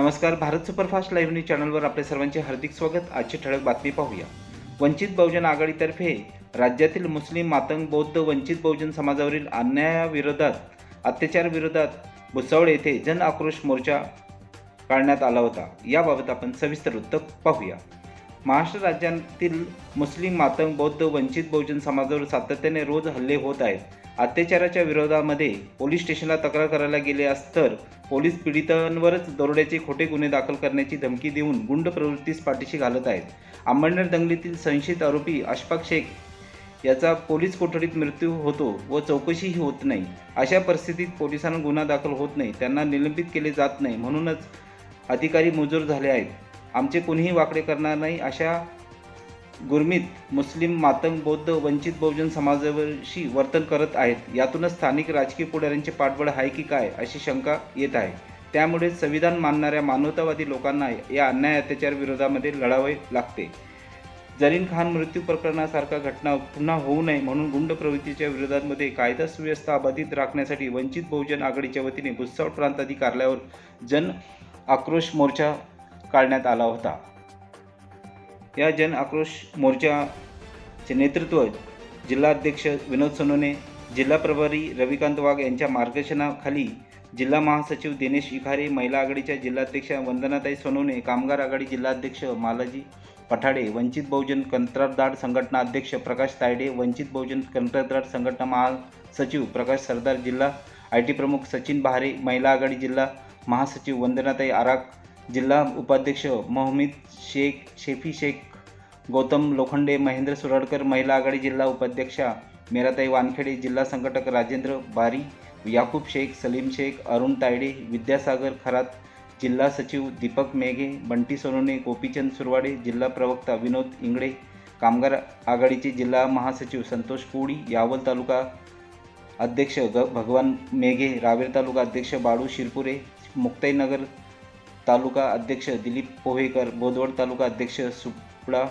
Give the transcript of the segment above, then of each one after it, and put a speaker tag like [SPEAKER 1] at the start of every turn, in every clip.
[SPEAKER 1] नमस्कार Bharat superfast live news चॅनलवर आपल्या सर्वांचे हार्दिक स्वागत. आजची ठळक बातमी पाहूया. वंचित बहुजन आघाडीतर्फे राज्यातील मुस्लिम मातंग बौद्ध वंचित बहुजन समाजावरील अन्यायाविरोधात अत्याचारविरोधात भुसावळ येथे जन आक्रोश मोर्चा काढण्यात आला होता. याबाबत आपण सविस्तर वृत्त पाहूया. महाराष्ट्र राज्यातील मुस्लिम मातंग बौद्ध वंचित बहुजन समाजावर सातत्याने रोज हल्ले होत आहेत. अत्याचाराच्या विरोधामध्ये पोलीस स्टेशनला तक्रार करायला गेले असतर तर पोलीस पीडितांवरच दरोड्याचे खोटे गुन्हे दाखल करण्याची धमकी देऊन गुंड प्रवृत्तीस पाठीशी घालत आहेत. अंबडनेर दंगलीतील संशयित आरोपी अशफाक शेख याचा पोलीस कोठडीत मृत्यू होतो व चौकशीही होत नाही. अशा परिस्थितीत पोलिसांना गुन्हा दाखल होत नाही त्यांना निलंबित केले जात नाही म्हणूनच अधिकारी मुजूर झाले आहेत. आमचे कोणीही वाकडे करणार नाही. अशा गुरमीत मुस्लिम मातंग बौद्ध वंचित बहुजन समाजाशी वर्तन करत आहेत. यातूनच स्थानिक राजकीय पुढाऱ्यांचे पाठबळ आहे की काय अशी शंका येत आहे. त्यामुळे संविधान मानणाऱ्या मानवतावादी लोकांना या अन्याय अत्याचार विरोधामध्ये लढावे लागते. जरीन खान मृत्यू प्रकरणासारखा घटना पुन्हा होऊ नये म्हणून गुंड प्रवृत्तीच्या विरोधामध्ये कायदा सुव्यवस्था अबाधित राखण्यासाठी वंचित बहुजन आघाडीच्या वतीने भुसावळ प्रांताधिक कार्यालयावर जन आक्रोश मोर्चा काढण्यात आला होता. या जन आक्रोश मोर्चाचे नेतृत्व जिल्हाध्यक्ष विनोद सोनोने जिल्हा प्रभारी रविकांत वाघ यांच्या मार्गदर्शनाखाली जिल्हा महासचिव दिनेश इखारे महिला आघाडीच्या जिल्हाध्यक्षा वंदनाताई सोनोने कामगार आघाडी जिल्हाध्यक्ष मालाजी पठाडे वंचित बहुजन कंत्राटदार संघटना अध्यक्ष प्रकाश तायडे वंचित बहुजन कंत्राटदार संघटना महासचिव प्रकाश सरदार जिल्हा आय टी प्रमुख सचिन बहारे महिला आघाडी जिल्हा महासचिव वंदनाताई आराख जिल्हा उपाध्यक्ष मोहम्मद शेख शेफी शेख गौतम लोखंडे महेंद्र सुरडकर महिला आघाडी जिल्हा उपाध्यक्षा मेराताई वानखेडे जिल्हा संघटक राजेंद्र बारी याकूब शेख सलीम शेख अरुण तायडे विद्यासागर खरात जिल्हा सचिव दीपक मेघे बंटी सोनोने गोपीचंद सुरवाडे जिल्हा प्रवक्ता विनोद इंगडे कामगार आघाडीचे जिल्हा महासचिव संतोष कोडी यावल तालुका अध्यक्ष ग भगवान मेघे रावेर तालुका अध्यक्ष बाळू शिरपुरे मुक्ताईनगर तालुका अध्यक्ष दिलीप पोहेकर बोदवड तालुका अध्यक्ष सुपडा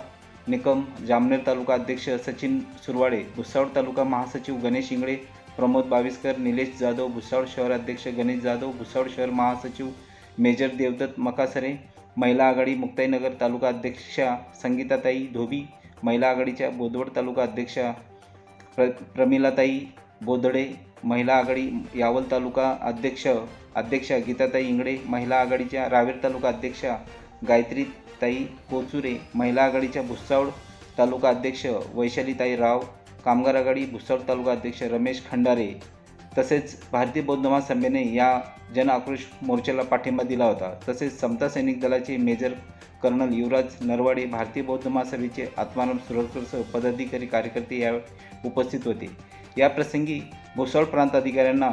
[SPEAKER 1] निकम जामनेर तालुका अध्यक्ष सचिन सुरवाडे भुसावळ तालुका महासचिव गणेश इंगळे प्रमोद बाविस्कर निलेश जाधव भुसावळ शहर अध्यक्ष गणेश जाधव भुसावळ शहर महासचिव मेजर देवदत्त मकासरे महिला आघाडी मुक्ताईनगर तालुका अध्यक्षा संगीताताई धोबी महिला आघाडीच्या बोदवड तालुका अध्यक्षा प्र प्रमिलाताई बोदडे महिला आघाडी यावल तालुका अध्यक्ष अध्यक्षा गीताताई इंगडे महिला आघाडीच्या रावेर तालुका अध्यक्षा गायत्रीताई कोचुरे महिला आघाडीच्या भुसावळ तालुका अध्यक्ष वैशालीताई राव कामगार आघाडी भुसावळ तालुका अध्यक्ष रमेश खंडारे तसेच भारतीय बौद्ध महासभेने या जन आक्रोश मोर्चाला पाठिंबा दिला होता. तसेच समता सैनिक दलाचे मेजर कर्नल युवराज नरवाडे भारतीय बौद्ध महासभेचे आत्माराम सुरतकरसह पदाधिकारी कार्यकर्ते यावेळी उपस्थित होते. या प्रसंगी भुसावळ प्रांत अधिकाऱ्यांना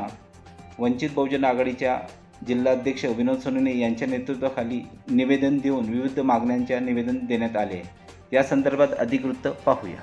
[SPEAKER 1] वंचित बहुजन आघाडीच्या जिल्हाध्यक्ष विनोद सोनवणे यांच्या नेतृत्वाखाली निवेदन देऊन विविध मागण्यांच्या निवेदन देण्यात आले. या संदर्भात अधिक वृत्त पाहूया